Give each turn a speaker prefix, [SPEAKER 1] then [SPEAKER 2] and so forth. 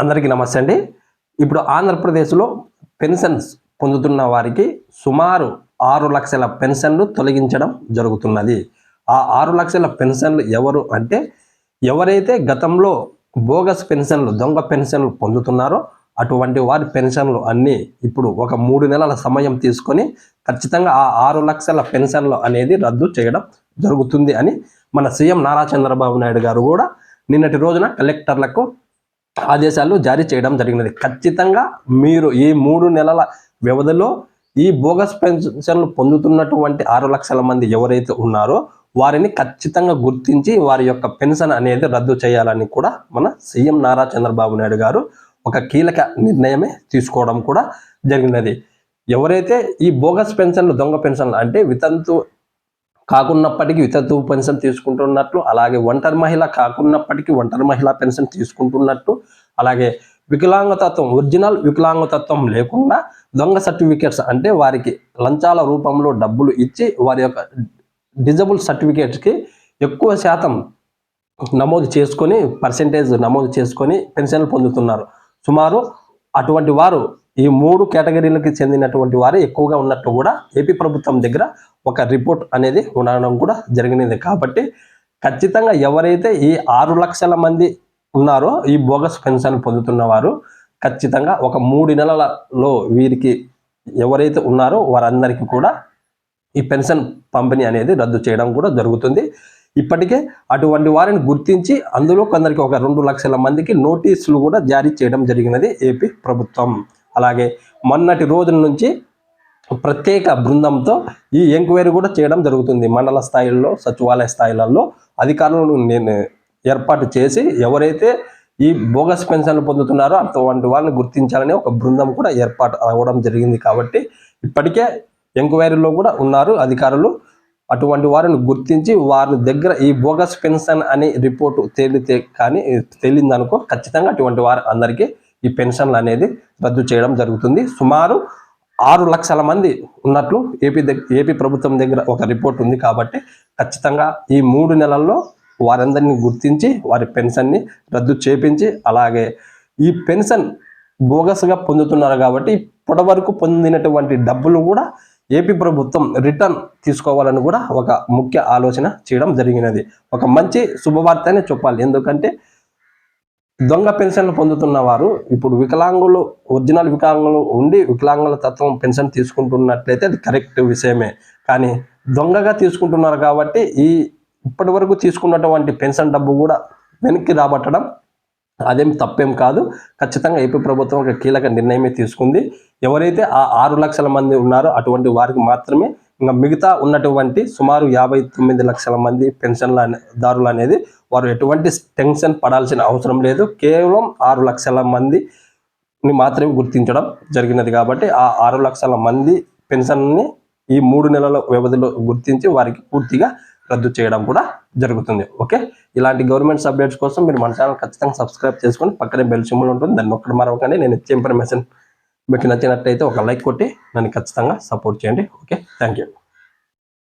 [SPEAKER 1] అందరికీ నమస్తే అండి. ఇప్పుడు ఆంధ్రప్రదేశ్లో పెన్షన్స్ పొందుతున్న వారికి సుమారు ఆరు లక్షల పెన్షన్లు తొలగించడం జరుగుతున్నది. ఆ ఆరు లక్షల పెన్షన్లు ఎవరు అంటే ఎవరైతే గతంలో బోగస్ పెన్షన్లు దొంగ పెన్షన్లు పొందుతున్నారో అటువంటి వారి పెన్షన్లు అన్నీ ఇప్పుడు ఒక మూడు నెలల సమయం తీసుకొని ఖచ్చితంగా ఆ ఆరు లక్షల పెన్షన్లు అనేది రద్దు చేయడం జరుగుతుంది అని మన సీఎం నారా చంద్రబాబు నాయుడు గారు కూడా నిన్నటి రోజున కలెక్టర్లకు ఆదేశాలు జారీ చేయడం జరిగినది. ఖచ్చితంగా మీరు ఈ మూడు నెలల వ్యవధిలో ఈ బోగస్ పెన్షన్లు పొందుతున్నటువంటి ఆరు లక్షల మంది ఎవరైతే ఉన్నారో వారిని ఖచ్చితంగా గుర్తించి వారి యొక్క పెన్షన్ అనేది రద్దు చేయాలని కూడా మన సీఎం నారా చంద్రబాబు నాయుడు గారు ఒక కీలక నిర్ణయమే తీసుకోవడం కూడా జరిగినది. ఎవరైతే ఈ బోగస్ పెన్షన్లు దొంగ పెన్షన్లు అంటే వితంతు కాకున్నప్పటికీ వితంతు పెన్షన్ తీసుకుంటున్నట్లు అలాగే ఒంటరి మహిళ కాకున్నప్పటికీ ఒంటరి మహిళ పెన్షన్ తీసుకుంటున్నట్టు అలాగే వికలాంగతత్వం ఒరిజినల్ వికలాంగతత్వం లేకుండా దొంగ సర్టిఫికేట్స్ అంటే వారికి లంచాల రూపంలో డబ్బులు ఇచ్చి వారి యొక్క డిజబుల్ సర్టిఫికేట్స్కి ఎక్కువ శాతం నమోదు చేసుకొని పర్సెంటేజ్ నమోదు చేసుకొని పెన్షన్లు పొందుతున్నారు. సుమారు అటువంటి వారు ఈ మూడు కేటగిరీలకు చెందినటువంటి వారు ఎక్కువగా ఉన్నట్టు కూడా ఏపీ ప్రభుత్వం దగ్గర ఒక రిపోర్ట్ అనేది ఉండడం కూడా జరిగినది. కాబట్టి ఖచ్చితంగా ఎవరైతే ఈ ఆరు లక్షల మంది ఉన్నారో ఈ బోగస్ పెన్షన్ పొందుతున్న వారు ఖచ్చితంగా ఒక మూడు నెలలలో వీరికి ఎవరైతే ఉన్నారో వారందరికీ కూడా ఈ పెన్షన్ పంపిణీ అనేది రద్దు చేయడం కూడా జరుగుతుంది. ఇప్పటికే అటువంటి వారిని గుర్తించి అందులో కొందరికి ఒక రెండు లక్షల మందికి నోటీసులు కూడా జారీ చేయడం జరిగినది ఏపీ ప్రభుత్వం. అలాగే మొన్నటి రోజుల నుంచి ప్రత్యేక బృందంతో ఈ ఎంక్వైరీ కూడా చేయడం జరుగుతుంది. మండల స్థాయిలో సచివాలయ స్థాయిలలో అధికారులను నేను ఏర్పాటు చేసి ఎవరైతే ఈ బోగస్ పెన్షన్లు పొందుతున్నారో అటువంటి వాళ్ళని గుర్తించాలని ఒక బృందం కూడా ఏర్పాటు అవ్వడం జరిగింది కాబట్టి ఇప్పటికే ఎంక్వైరీలో కూడా ఉన్నారు అధికారులు. అటువంటి వారిని గుర్తించి వారి దగ్గర ఈ బోగస్ పెన్షన్ అనే రిపోర్టు తేలితే కానీ తేలిందనుకో ఖచ్చితంగా అటువంటి వారు అందరికీ ఈ పెన్షన్లు అనేది రద్దు చేయడం జరుగుతుంది. సుమారు ఆరు లక్షల మంది ఉన్నట్లు ఏపీ దగ్గర ఏపీ ప్రభుత్వం దగ్గర ఒక రిపోర్ట్ ఉంది కాబట్టి ఖచ్చితంగా ఈ మూడు నెలల్లో వారందరినీ గుర్తించి వారి పెన్షన్ని రద్దు చేపించి అలాగే ఈ పెన్షన్ బోగస్గా పొందుతున్నారు కాబట్టి ఇప్పటి వరకు పొందినటువంటి డబ్బులు కూడా ఏపీ ప్రభుత్వం రిటర్న్ తీసుకోవాలని కూడా ఒక ముఖ్య ఆలోచన చేయడం జరిగినది. ఒక మంచి శుభవార్త చెప్పాలి. ఎందుకంటే దొంగ పెన్షన్లు పొందుతున్న వారు ఇప్పుడు వికలాంగులు ఒరిజినల్ వికలాంగులు ఉండి వికలాంగుల తత్వం పెన్షన్ తీసుకుంటున్నట్లయితే అది కరెక్ట్ విషయమే. కానీ దొంగగా తీసుకుంటున్నారు కాబట్టి ఈ ఇప్పటి వరకు తీసుకున్నటువంటి పెన్షన్ డబ్బు కూడా వెనక్కి రాబట్టడం అదేం తప్పేం కాదు. ఖచ్చితంగా ఏపీ ప్రభుత్వం ఒక కీలక నిర్ణయమే తీసుకుంది. ఎవరైతే ఆ ఆరు లక్షల మంది ఉన్నారో అటువంటి వారికి మాత్రమే ఇంకా మిగతా ఉన్నటువంటి సుమారు యాభై తొమ్మిది లక్షల మంది పెన్షన్ల దారులు అనేది వారు ఎటువంటి టెన్షన్ పడాల్సిన అవసరం లేదు. కేవలం ఆరు లక్షల మందిని మాత్రమే గుర్తించడం జరిగినది కాబట్టి ఆ ఆరు లక్షల మంది పెన్షన్ని ఈ మూడు నెలల వ్యవధిలో గుర్తించి వారికి పూర్తిగా రద్దు చేయడం కూడా జరుగుతుంది. ఓకే? ఇలాంటి గవర్నమెంట్ అప్డేట్స్ కోసం మీరు మన ఛానల్ ఖచ్చితంగా సబ్స్క్రైబ్ చేసుకొని పక్కనే బెల్ సింబల్ ఉంటుంది. దాన్ని ఒక్కటి మరొకనే నేను ఇచ్చే ఇన్ఫర్మేషన్ మీకు నచ్చినట్లయితే ఒక లైక్ కొట్టి నన్ను ఖచ్చితంగా సపోర్ట్ చేయండి. ఓకే? Thank you